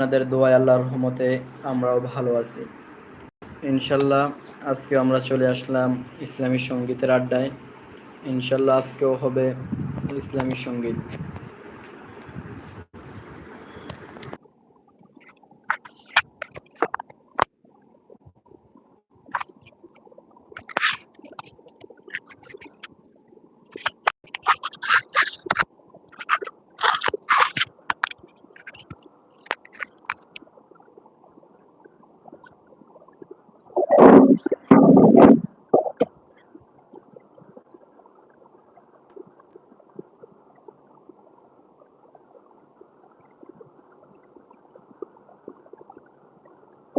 আপনাদের দোয়ায় আল্লাহর রহমতে আমরাও ভালো আছি। ইনশাল্লাহ আজকে আমরা চলে আসলাম ইসলামী সঙ্গীতের আড্ডায়। ইনশাল্লাহ আজকেও হবে ইসলামী সংগীত।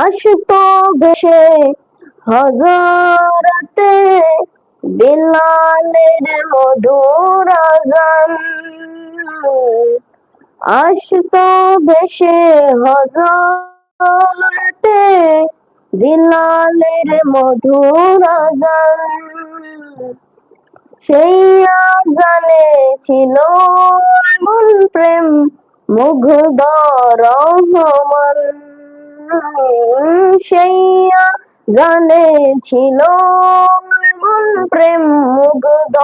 আসতো ভেসে হজরতে বিলালের মধুর আজান। আসতো ভেসে হজরতে বিলালের মধুর আজান। সেই আজানে ছিল এমন প্রেম, মুগ্ধ রহমান। সেই জানে ছিল এমন প্রেম মুগ্ধ,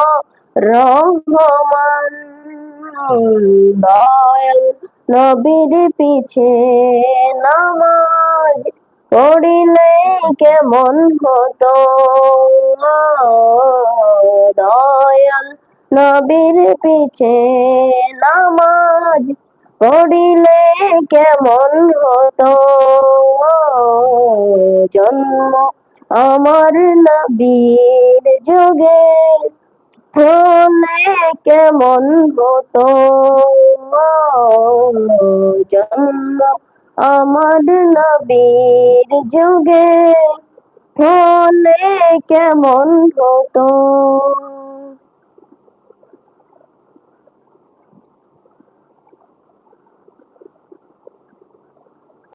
রহমান। দয়াল নবীর পিছে নামাজ পড়িলে কেমন হতো? দয়াল নবীর পিছে নামাজ পড়িলে কেমন হতো? জন্ম আমার নবীর যুগে হলে কেমন হতো? জন্ম আমার নবীর যুগে হলে কেমন হতো?